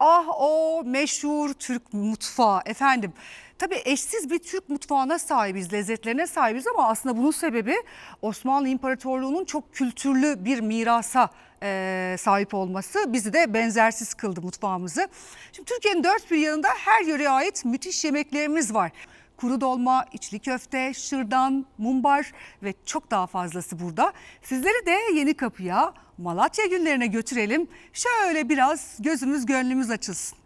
Ah o meşhur Türk mutfağı efendim. Tabii eşsiz bir Türk mutfağına sahibiz, lezzetlerine sahibiz ama aslında bunun sebebi Osmanlı İmparatorluğu'nun çok kültürlü bir mirasa eee, sahip olması bizi de benzersiz kıldı mutfağımızı. Şimdi Türkiye'nin dört bir yanında her yöreye ait müthiş yemeklerimiz var. Kuru dolma, içli köfte, şırdan, mumbar ve çok daha fazlası burada. Sizleri de Yeni Kapı'ya, Malatya günlerine götürelim. Şöyle biraz gözümüz gönlümüz açılsın.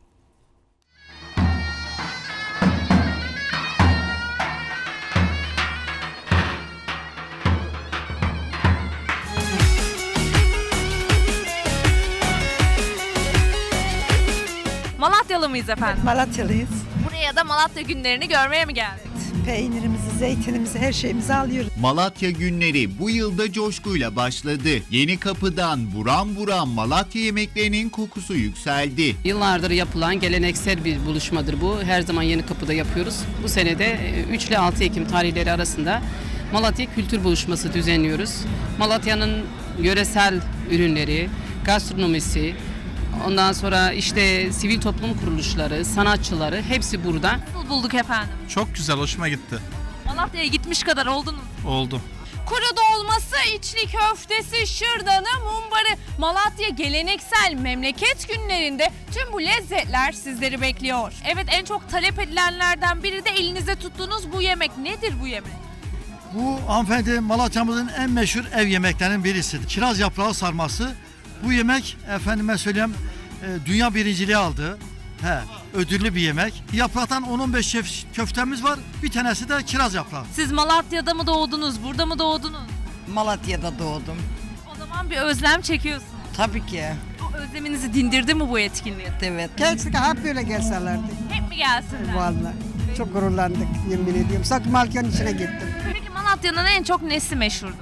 Malatyalı mıyız efendim? Malatyalıyız. Buraya da Malatya günlerini görmeye mi geldik? Peynirimizi, zeytinimizi, her şeyimizi alıyoruz. Malatya günleri bu yılda coşkuyla başladı. Yeni kapıdan buram buram Malatya yemeklerinin kokusu yükseldi. Yıllardır yapılan geleneksel bir buluşmadır bu. Her zaman Yeni Kapı'da yapıyoruz. Bu sene de e, 3 ile 6 Ekim tarihleri arasında Malatya Kültür Buluşması düzenliyoruz. Malatya'nın yöresel ürünleri, gastronomisi, ondan sonra işte sivil toplum kuruluşları, sanatçıları hepsi burada. Nasıl bulduk efendim? Çok güzel, hoşuma gitti. Malatya'ya gitmiş kadar oldunuz. Oldu. Kuru dolması, içli köftesi, şırdanı, mumbarı. Malatya geleneksel memleket günlerinde tüm bu lezzetler sizleri bekliyor. Evet en çok talep edilenlerden biri de elinize tuttuğunuz bu yemek. Nedir bu yemek? Bu hanımefendi Malatya'mızın en meşhur ev yemeklerinden birisidir. Kiraz yaprağı sarması. Bu yemek efendime söyleyeyim e, dünya birinciliği aldı. He, ödüllü bir yemek. Yapraktan 10-15 şef- köftemiz var. Bir tanesi de kiraz yaprağı. Siz Malatya'da mı doğdunuz, burada mı doğdunuz? Malatya'da doğdum. O zaman bir özlem çekiyorsunuz. Tabii ki. O özleminizi dindirdi mi bu etkinliği? Evet. Keşke hep böyle gelselerdi. Hep mi gelsinler? Vallahi. Çok gururlandık yemin ediyorum. Sakın Malka'nın içine gittim. Peki Malatya'nın en çok nesi meşhurdur?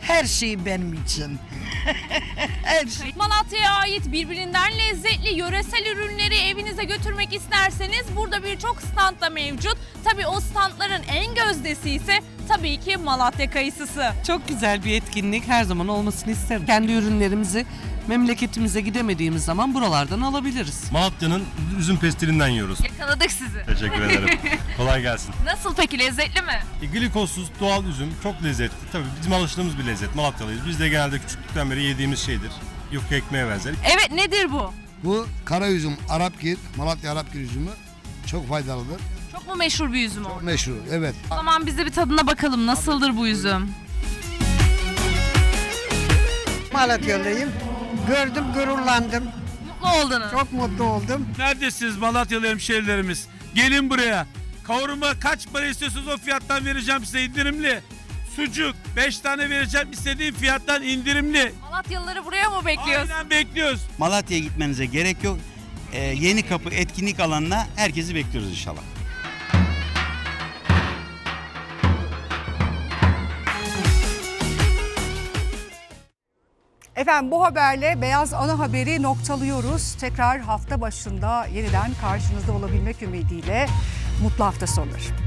Her şey benim için. Şey. Malatya'ya ait birbirinden lezzetli yöresel ürünleri evinize götürmek isterseniz burada birçok stand da mevcut. Tabii o standların en gözdesi ise tabii ki Malatya kayısısı. Çok güzel bir etkinlik her zaman olmasını isterim. Kendi ürünlerimizi memleketimize gidemediğimiz zaman buralardan alabiliriz. Malatya'nın üzüm pestilinden yiyoruz. Yakaladık sizi. Teşekkür ederim. Kolay gelsin. Nasıl peki lezzetli mi? E, glikozsuz doğal üzüm çok lezzetli. Tabii bizim alıştığımız bir lezzet. Malatyalıyız. Biz de genelde küçüklükten beri yediğimiz şeydir. Yufka ekmeğe benzer. Evet nedir bu? Bu kara üzüm, Arapgir, Malatya Arapgir üzümü çok faydalıdır. Çok mu meşhur bir üzüm o? Meşhur, evet. O zaman biz de bir tadına bakalım nasıldır bu üzüm? Malatyalıyım. Gördüm, gururlandım. Mutlu oldunuz. Çok mutlu oldum. Neredesiniz Malatyalı hemşehrilerimiz? Gelin buraya. Kavurma kaç para istiyorsunuz o fiyattan vereceğim size indirimli. Sucuk 5 tane vereceğim istediğim fiyattan indirimli. Malatyalıları buraya mı bekliyoruz? Aynen bekliyoruz. Malatya'ya gitmenize gerek yok. Ee, yeni kapı etkinlik alanına herkesi bekliyoruz inşallah. Efendim bu haberle Beyaz Ana Haberi noktalıyoruz. Tekrar hafta başında yeniden karşınızda olabilmek ümidiyle mutlu hafta sonları.